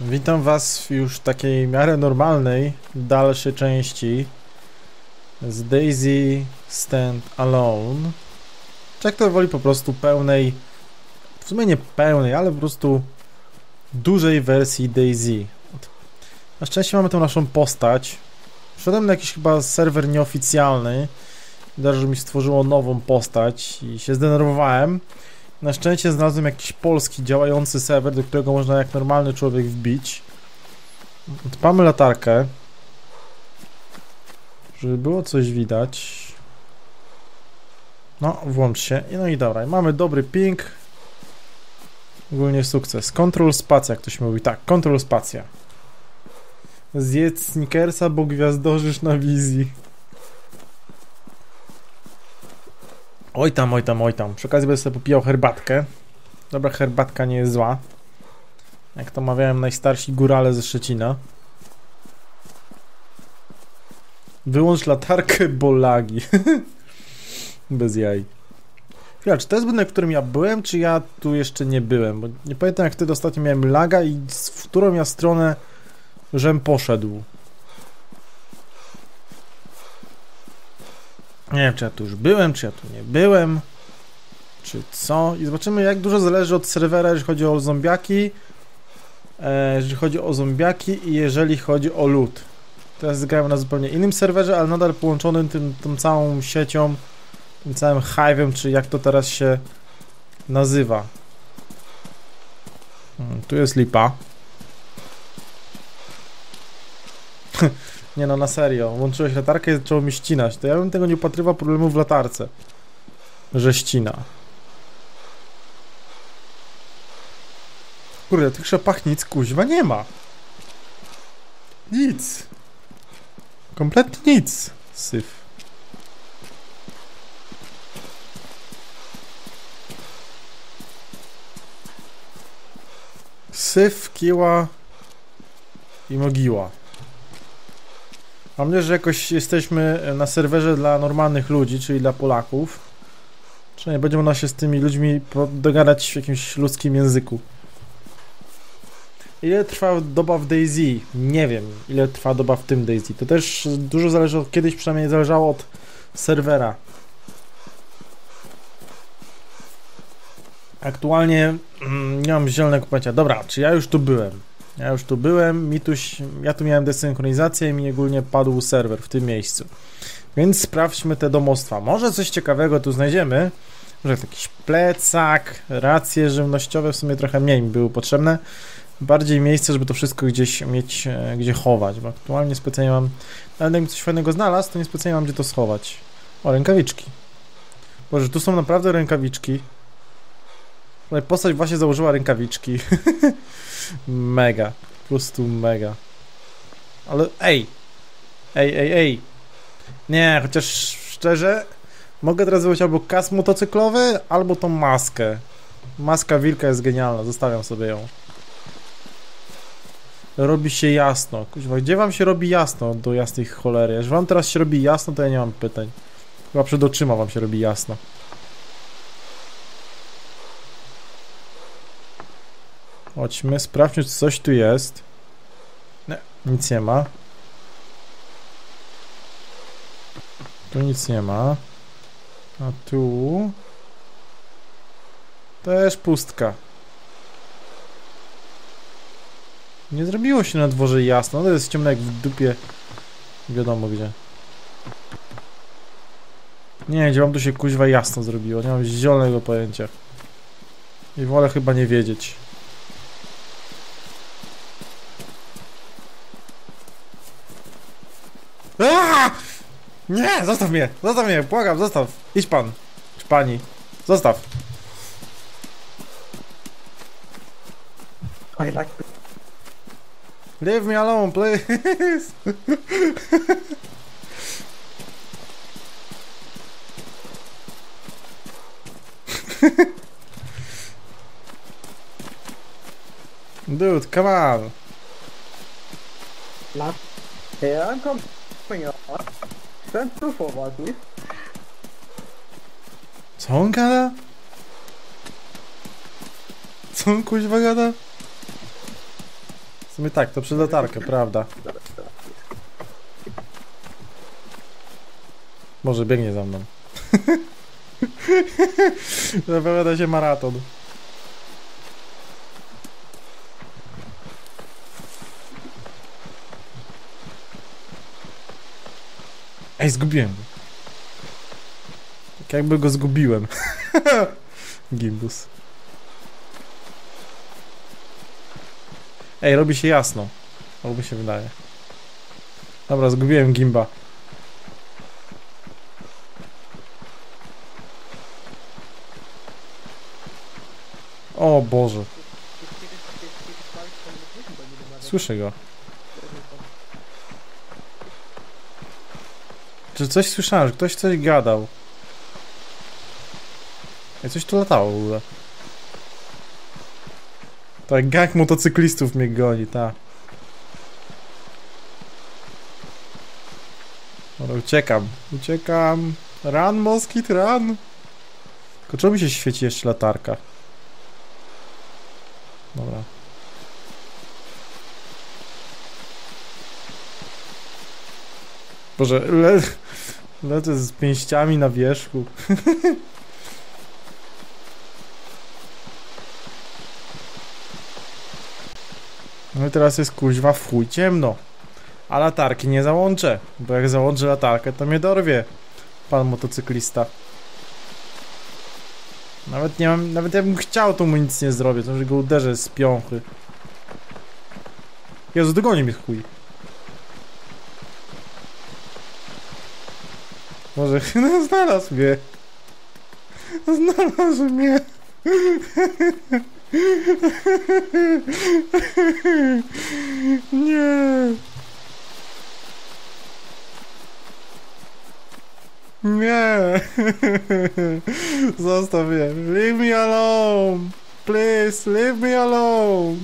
Witam was w już takiej miarę normalnej dalszej części z Daisy Stand Alone. Czy jak to woli po prostu pełnej, w sumie nie pełnej, ale po prostu dużej wersji Daisy. Na szczęście mamy tą naszą postać. Wszedłem na jakiś chyba serwer nieoficjalny, że mi stworzyło nową postać i się zdenerwowałem. Na szczęście znalazłem jakiś polski działający serwer, do którego można jak normalny człowiek wbić. Odpamy latarkę. Żeby było coś widać. No, włącz się. No i dobra, mamy dobry ping. Ogólnie sukces. Control spacja, jak ktoś mówi. Tak, control spacja. Zjedz Snickersa, bo gwiazdorzysz na wizji. Oj tam, oj tam, oj tam. Przy okazji będę sobie popijał herbatkę. Dobra, herbatka nie jest zła. Jak to mawiałem najstarsi górale ze Szczecina. Wyłącz latarkę, bo lagi. Bez jaj. Chwila, czy to jest budynek, w którym ja byłem, czy ja tu jeszcze nie byłem? Bo nie pamiętam, jak wtedy ostatnio miałem laga i w którą ja stronę żem poszedł. Nie wiem, czy ja tu już byłem, czy ja tu nie byłem, czy co. I zobaczymy, jak dużo zależy od serwera, jeżeli chodzi o zombiaki, e, jeżeli chodzi o zombiaki i jeżeli chodzi o lód. Teraz grałem na zupełnie innym serwerze, ale nadal połączonym tym, tą całą siecią, tym całym hive'em, czy jak to teraz się nazywa. Hmm, tu jest lipa. Nie no, na serio. Włączyłeś latarkę i zaczęło mi ścinać. To ja bym tego nie upatrywał problemu w latarce. Że ścina. Kurde, tych szopach nic kuźwa nie ma. Nic. Kompletnie nic. Syf. Syf, kiła i mogiła. Mam nadzieję, że jakoś jesteśmy na serwerze dla normalnych ludzi, czyli dla Polaków. Czy nie będziemy można się z tymi ludźmi dogadać w jakimś ludzkim języku. Ile trwa doba w Daisy? Nie wiem, ile trwa doba w tym Daisy. To też dużo zależy, od, kiedyś przynajmniej zależało od serwera. Aktualnie mm, nie mam zielonego pojęcia. Dobra, czy ja już tu byłem? Ja już tu byłem, mi tu, ja tu miałem desynchronizację i mi ogólnie padł serwer w tym miejscu. Więc sprawdźmy te domostwa. Może coś ciekawego tu znajdziemy. Może jakiś plecak, racje żywnościowe w sumie trochę mniej mi były potrzebne. Bardziej miejsce, żeby to wszystko gdzieś mieć, e, gdzie chować, bo aktualnie specjalnie mam, nawet jakbym coś fajnego znalazł, to nie specjalnie mam gdzie to schować. O, rękawiczki. Boże, tu są naprawdę rękawiczki. Tutaj postać właśnie założyła rękawiczki. mega. Po prostu mega. Ale ej! Ej, ej, ej! Nie, chociaż szczerze, mogę teraz zrobić albo kas motocyklowy, albo tą maskę. Maska wilka jest genialna, zostawiam sobie ją. Robi się jasno. Kuźwa, gdzie wam się robi jasno do jasnej cholery? Jeśli wam teraz się robi jasno, to ja nie mam pytań. Chyba przed oczyma wam się robi jasno. Chodźmy, sprawdźmy, czy coś tu jest. Nie, nic nie ma. Tu nic nie ma. A tu... Też pustka. Nie zrobiło się na dworze jasno, to jest ciemno jak w dupie. Wiadomo gdzie. Nie, gdzie wam tu się kuźwa jasno zrobiło, nie mam zielonego pojęcia. I wolę chyba nie wiedzieć. Nie, zostaw mnie, zostaw mnie, błagam, zostaw. Idź pan, czy pani, zostaw. I like Leave me alone, please. Dude, come on. Last. Here I'm coming up. Two forward, please. Co on gada? Co on kuźwa gada? W sumie tak, to przez latarkę, prawda. Może biegnie za mną. Zapowiada się maraton. Ej, zgubiłem go. Tak jakby go zgubiłem. Gimbus. Ej, robi się jasno. Albo się wydaje. Dobra, zgubiłem Gimba. O Boże, słyszę go. Czy coś słyszałem, że ktoś coś gadał? Ej, coś tu latało w ogóle. Tak, gang motocyklistów mnie goni, tak. Dobra, uciekam, uciekam. Run, moskit, run. Tylko czemu mi się świeci jeszcze latarka? Dobra. Boże, le... lecę z pięściami na wierzchu. No i teraz jest kuźwa chuj ciemno. A latarki nie załączę, bo jak załączę latarkę, to mnie dorwie pan motocyklista. Nawet nie mam, nawet jakbym chciał, to mu nic nie zrobię, to że go uderzę z piąchy. Jezu, dogoni mnie chuj. Może, no znalazł mnie. Znalazł mnie. Nie. Nie. Zostaw mnie. Leave me alone. Please, leave me alone.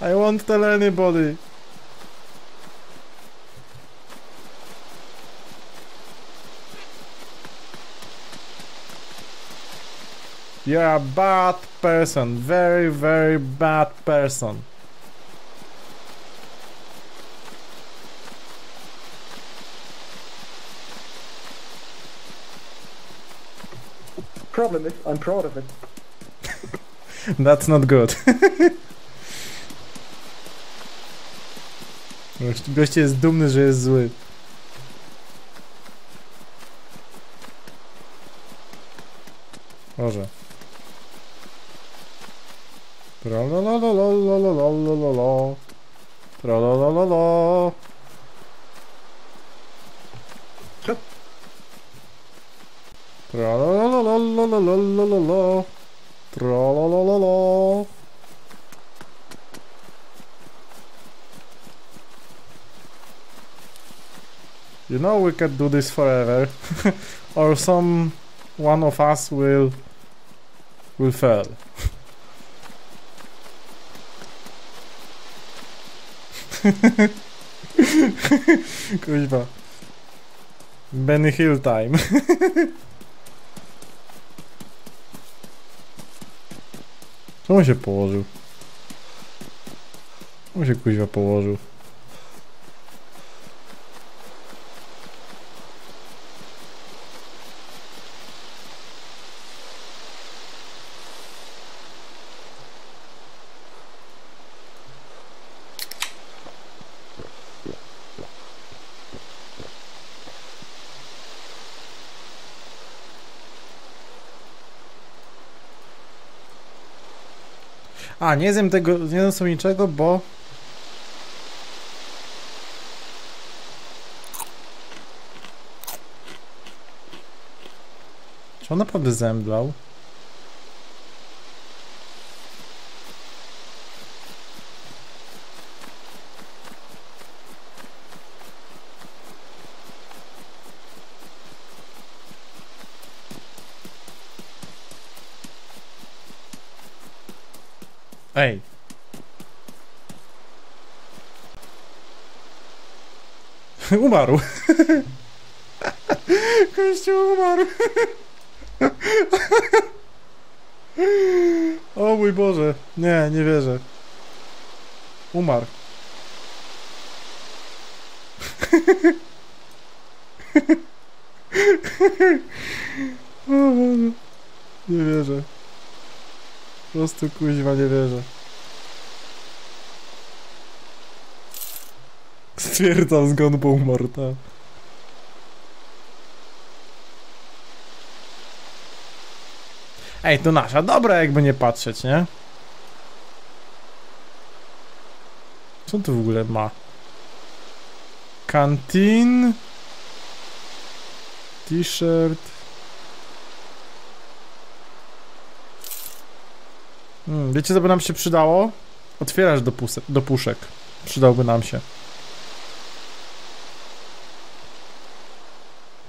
I won't tell anybody. You're a bad person. Very, very bad person. Problem is, I'm proud of it. That's not good. Goście jest dumny, że jest zły. Może. la la la. Tra la la la la. Tra la la la la la la la la la. Tra la la la la. You know we can do this forever. or some one of us will will fail. Kuźwa. Benny Hill time. Czemu się położył? Czemu się kuźwa położył? Nie zjem tego, nie zjem sobie niczego, bo... Czy on naprawdę zemdlał? Ej. Umarł. Kościół umarł. o mój Boże. Nie, nie wierzę. Umarł. O Boże. Nie wierzę. Po prostu kuźwa nie wierzę. Stwierdzam zgon, bo umarł, tak. Ej, to nasza dobra, jakby nie patrzeć, nie? Co to w ogóle ma? Kantin. T-shirt. Hmm, wiecie co by nam się przydało? Otwierasz do, do puszek. Przydałby nam się.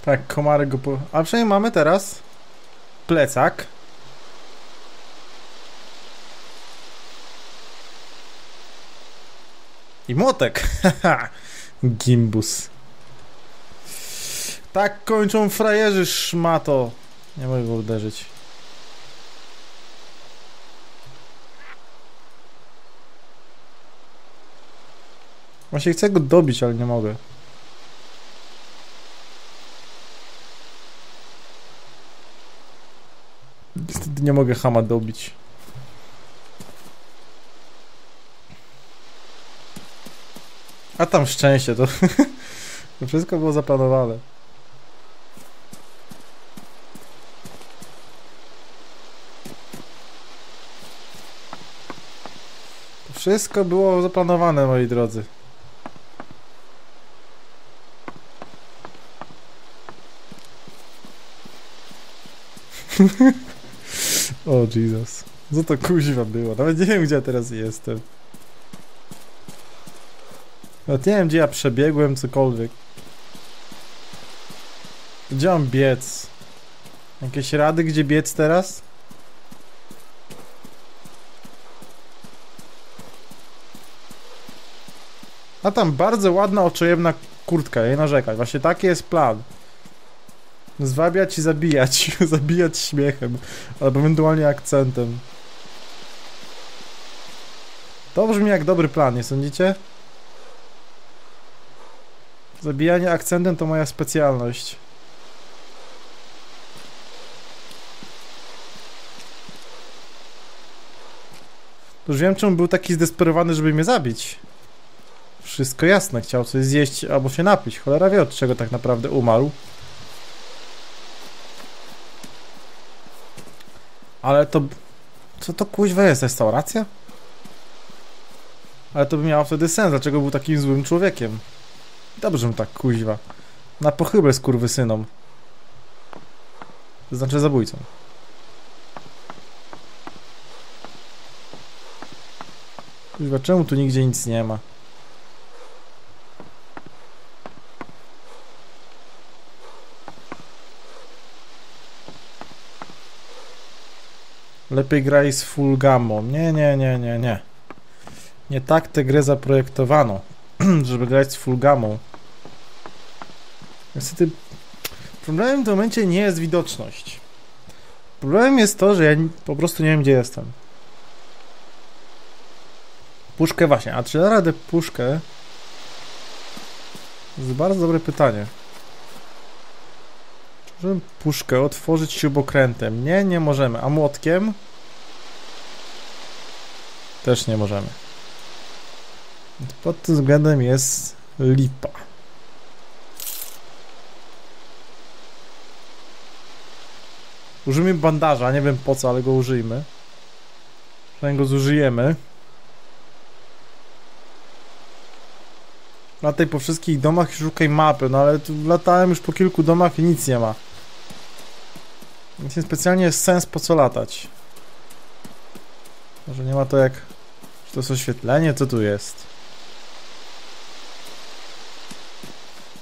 Tak, komary go po... A przynajmniej mamy teraz plecak. I młotek. Gimbus. Tak kończą frajerzy szmato. Nie mogę go uderzyć. Właśnie chcę go dobić, ale nie mogę. Niestety nie mogę Hama dobić. A tam szczęście, to, to wszystko było zaplanowane. To wszystko było zaplanowane, moi drodzy. o Jesus. Co to kuźwa było? Nawet nie wiem, gdzie ja teraz jestem. Nawet nie wiem, gdzie ja przebiegłem, cokolwiek. Gdzie mam biec? Jakieś rady, gdzie biec teraz? A tam bardzo ładna, oczojemna kurtka, jej narzekać. Właśnie taki jest plan. Zwabiać i zabijać. zabijać śmiechem. Albo ewentualnie akcentem. To brzmi jak dobry plan, nie sądzicie? Zabijanie akcentem to moja specjalność. Już wiem, czemu był taki zdesperowany, żeby mnie zabić. Wszystko jasne, chciał coś zjeść albo się napić. Cholera wie, od czego tak naprawdę umarł. Ale to... Co to kuźwa jest? Restauracja? Ale to by miało wtedy sens, dlaczego był takim złym człowiekiem. Dobrze mu tak kuźwa. Na pochybę skurwysynom. To znaczy zabójcą. Kuźwa, czemu tu nigdzie nic nie ma? Lepiej graj z full gamą. Nie, nie, nie, nie, nie. Nie tak tę grę zaprojektowano, żeby grać z full gamą. Niestety problemem w tym momencie nie jest widoczność. Problemem jest to, że ja po prostu nie wiem gdzie jestem. Puszkę właśnie, a czy da radę puszkę? To jest bardzo dobre pytanie. Możemy puszkę otworzyć śrubokrętem? Nie, nie możemy. A młotkiem? Też nie możemy. Pod tym względem jest lipa. Użyjmy bandaża, nie wiem po co, ale go użyjmy. Przynajmniej go zużyjemy. Lataj po wszystkich domach i szukaj mapy, no ale tu latałem już po kilku domach i nic nie ma. Więc nie specjalnie jest sens po co latać. Może nie ma to jak... Czy to jest oświetlenie? Co tu jest?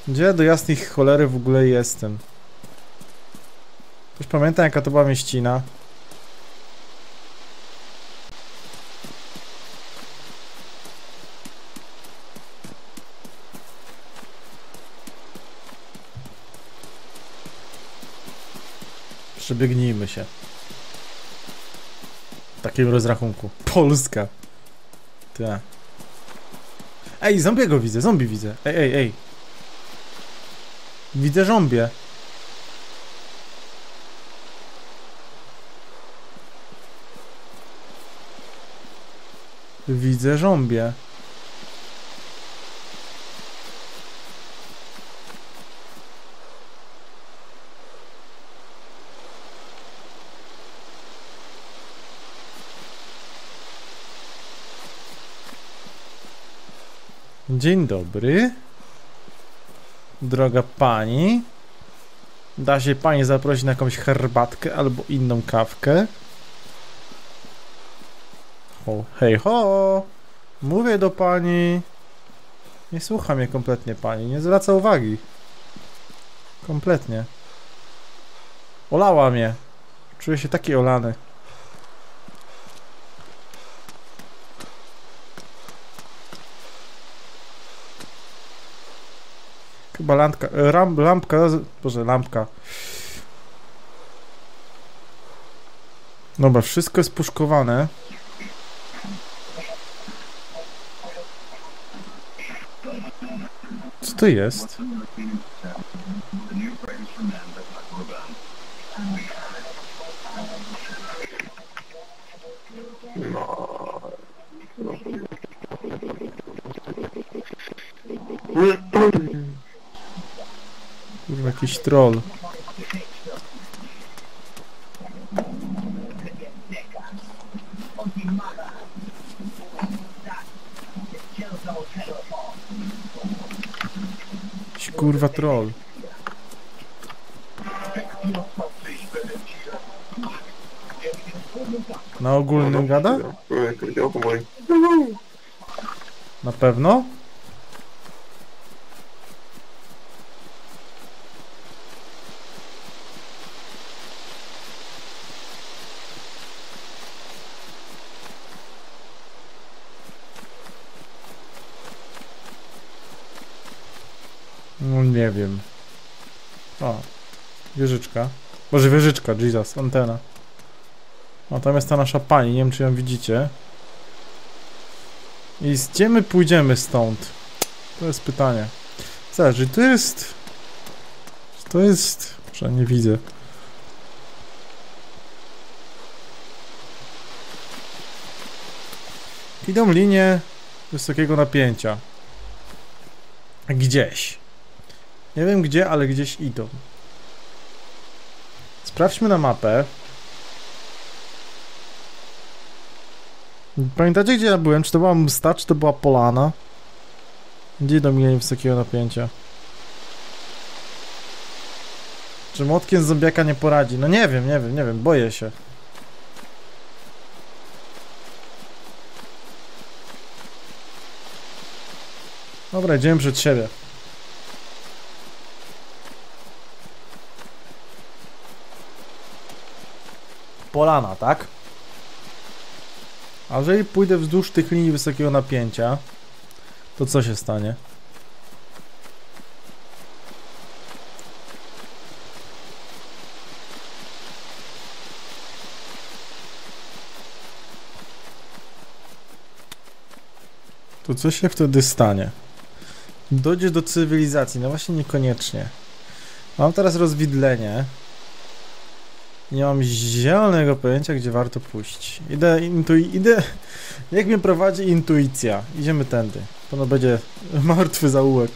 Gdzie do jasnej cholery w ogóle jestem? Już pamiętam jaka to była mieścina. Przebiegnijmy się. W takim rozrachunku. Polska. Tak. Ej, zombiego widzę, zombie widzę. Ej, ej, ej. Widzę zombie. Widzę żąbie. Dzień dobry. Droga pani. Da się pani zaprosić na jakąś herbatkę albo inną kawkę? Ho, hej ho! Mówię do pani. Nie słucha mnie kompletnie pani, nie zwraca uwagi. Kompletnie. Olała mnie. Czuję się taki olany. Chyba lampka, e, ram, lampka, boże, lampka. Dobra, wszystko jest puszkowane. Co to jest? Kurwa, jakiś troll. Jakiś kurwa troll. Na ogólnym gada? Powiedział powoli. Na pewno? No nie wiem. O, wieżyczka. Może wieżyczka, Jesus, antena. O, tam jest ta nasza pani, nie wiem czy ją widzicie. I gdzie my pójdziemy stąd? To jest pytanie. Zależy, to jest... To jest... Może nie widzę. Idą linie wysokiego napięcia. Gdzieś. Nie wiem gdzie, ale gdzieś idą. Sprawdźmy na mapę. Pamiętacie gdzie ja byłem? Czy to była msta, czy to była polana? Gdzie do mnie wysokiego napięcia? Czy młotkiem zombiaka nie poradzi? No nie wiem, nie wiem, nie wiem, boję się. Dobra, idziemy przed siebie. Polana, tak? A jeżeli pójdę wzdłuż tych linii wysokiego napięcia, to co się stanie? To co się wtedy stanie? Dojdzie do cywilizacji, no właśnie niekoniecznie. Mam teraz rozwidlenie. Nie mam zielonego pojęcia, gdzie warto pójść. Idę, intui- idę, niech mnie prowadzi intuicja. Idziemy tędy. To będzie martwy zaułek,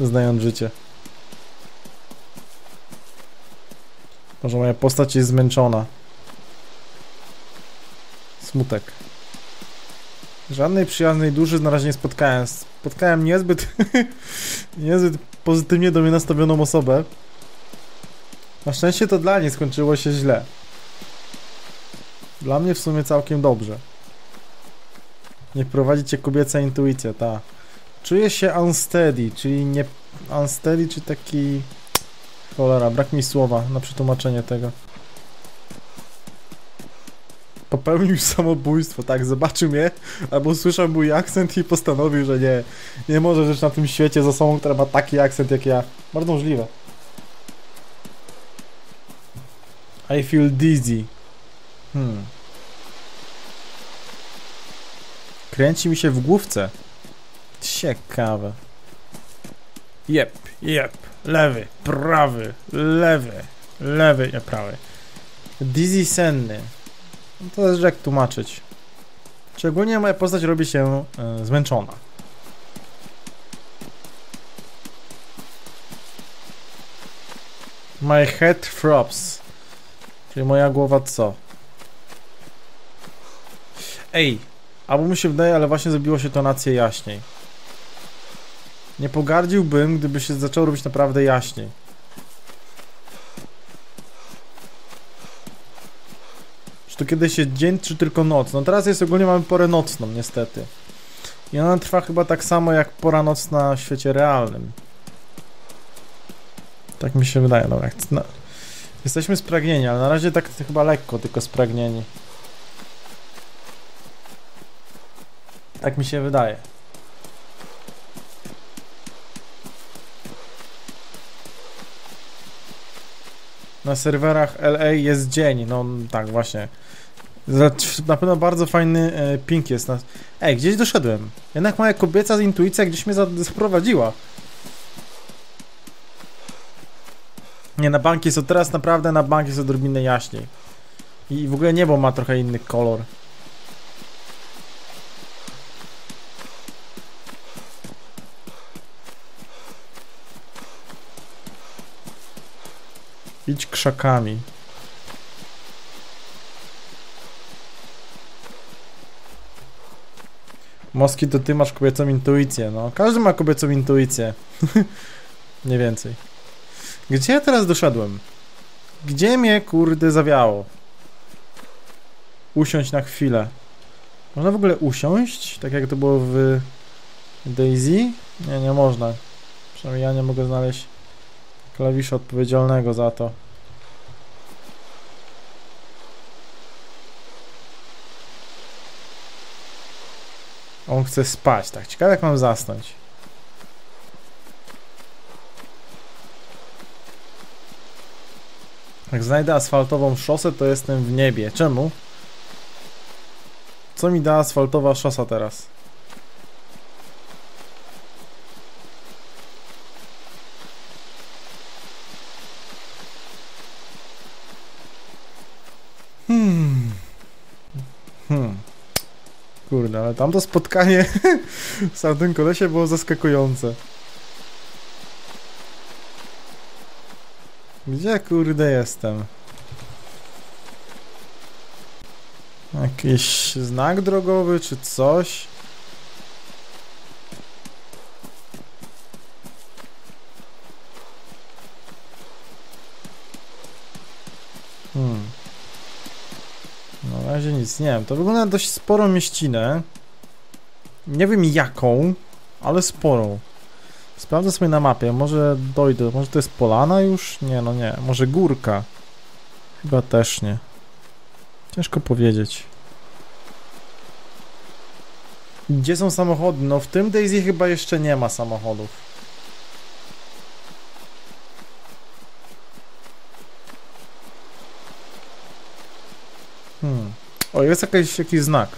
znając życie. Może moja postać jest zmęczona. Smutek. Żadnej przyjaznej duszy na razie nie spotkałem. Spotkałem niezbyt, niezbyt pozytywnie do mnie nastawioną osobę. Na szczęście to dla niej skończyło się źle. Dla mnie w sumie całkiem dobrze. Niech prowadzi cię kobieca intuicja, ta. Czuję się unsteady, czyli nie... Unsteady, czy taki... Cholera, brak mi słowa na przetłumaczenie tego. Popełnił samobójstwo, tak, zobaczył mnie, albo usłyszał mój akcent i postanowił, że nie, nie może żyć na tym świecie z osobą, która ma taki akcent jak ja. Bardzo możliwe. I feel dizzy. Hmm. Kręci mi się w główce. Ciekawe. Jep, jep. Lewy, prawy, lewy, lewy, nie prawy. Dizzy senny. No to jest jak tłumaczyć. Szczególnie moja postać robi się e, zmęczona. My head throbs. Czyli moja głowa co? Ej, albo mi się wydaje, ale właśnie zrobiło się tonację jaśniej. Nie pogardziłbym, gdyby się zaczęło robić naprawdę jaśniej. Czy to kiedyś jest dzień, czy tylko noc? No teraz jest ogólnie mamy porę nocną, niestety. I ona trwa chyba tak samo jak pora nocna w świecie realnym. Tak mi się wydaje, no jak... Jesteśmy spragnieni, ale na razie tak chyba lekko tylko spragnieni. Tak mi się wydaje. Na serwerach LA jest dzień, no tak właśnie. Na pewno bardzo fajny e, ping jest. Ej, gdzieś doszedłem. Jednak moja kobieca intuicja gdzieś mnie zaprowadziła. Nie, na banki jest teraz naprawdę na banki jest odrobinę jaśniej. I w ogóle niebo ma trochę inny kolor. Idź krzakami. Moski to ty masz kobiecą intuicję, no. Każdy ma kobiecą intuicję. Nie więcej. Gdzie ja teraz doszedłem? Gdzie mnie, kurde, zawiało? Usiąść na chwilę. Można w ogóle usiąść? Tak jak to było w Daisy? Nie, nie można. Przynajmniej ja nie mogę znaleźć klawisza odpowiedzialnego za to. On chce spać, tak. Ciekawe jak mam zasnąć. Jak znajdę asfaltową szosę, to jestem w niebie. Czemu? Co mi da asfaltowa szosa teraz? Hmm. Hmm. Kurde, ale tamto spotkanie z tamtym kolesie było zaskakujące. Gdzie kurde jestem? Jakiś znak drogowy czy coś? Hmm. Na razie nic nie wiem. To wygląda dość sporą mieścinę. Nie wiem jaką, ale sporą. Sprawdzę sobie na mapie, może dojdę, może to jest polana już? Nie, no nie, może górka. Chyba też nie. Ciężko powiedzieć. Gdzie są samochody? No w tym Daisy chyba jeszcze nie ma samochodów. Hmm. O, jest jakiś, jakiś znak.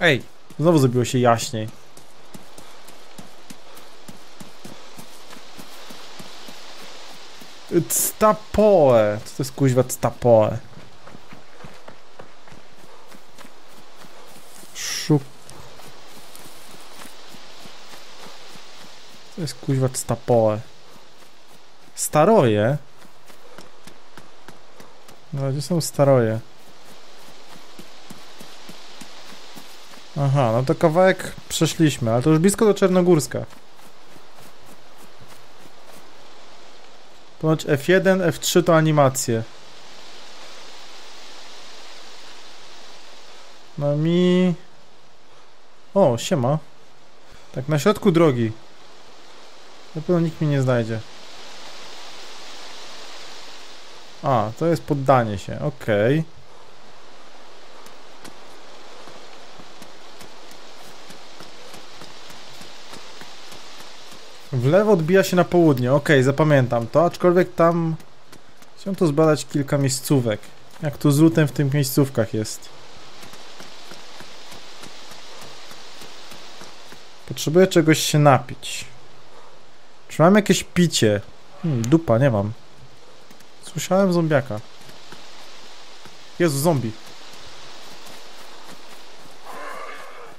Ej, Znowu zrobiło się jaśniej. Ctapoe. Co to jest kuźwa ctapoe? Szuk... To jest kuźwa ctapoe. Staroje? No, gdzie są staroje? Aha, no to kawałek przeszliśmy, ale to już blisko do Czernogórska. Ponoć F1, F3 to animacje. No mi... O, siema. Tak, na środku drogi. Na pewno nikt mnie nie znajdzie. A, to jest poddanie się, okej. Okay. W lewo odbija się na południe, ok, zapamiętam to, aczkolwiek tam... Chciałem tu zbadać kilka miejscówek. Jak tu z lutem w tych miejscówkach jest. Potrzebuję czegoś się napić. Czy mam jakieś picie? Hmm, dupa, nie mam. Słyszałem zombiaka. Jezu, zombie.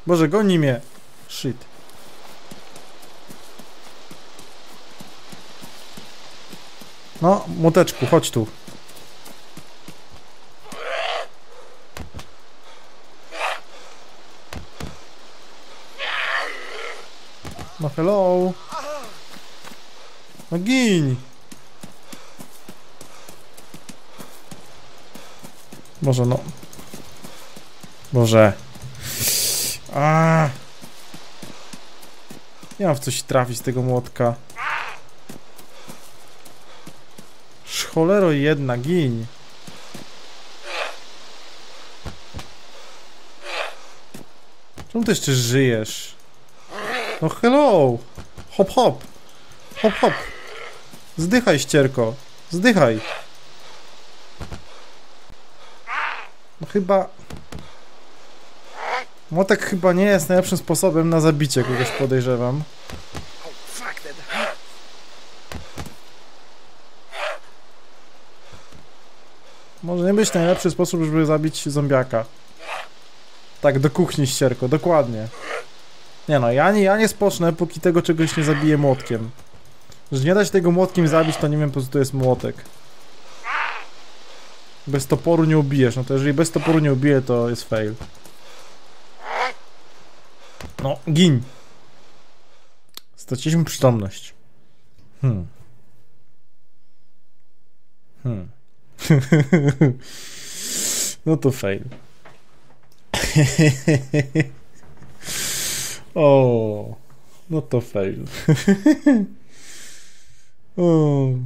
Boże, goni mnie. Shit. No, młoteczku, chodź tu. No hello. No gin. Może no. Może. A. Nie mam w coś trafić z tego młotka. Cholero jedna, gin. Czemu ty jeszcze żyjesz? No hello! Hop hop! Hop hop! Zdychaj ścierko! Zdychaj! No chyba... Młotek chyba nie jest najlepszym sposobem na zabicie kogoś podejrzewam. Może nie być najlepszy sposób, żeby zabić zombiaka. Tak, do kuchni ścierko, dokładnie. Nie no, ja nie, ja nie spocznę, póki tego czegoś nie zabiję młotkiem. Że nie da się tego młotkiem zabić, to nie wiem po co to jest młotek. Bez toporu nie ubijesz, no to jeżeli bez toporu nie ubiję, to jest fail. No, gin. Straciliśmy przytomność. Hmm. Hmm. No to fail. o, no to fail. o.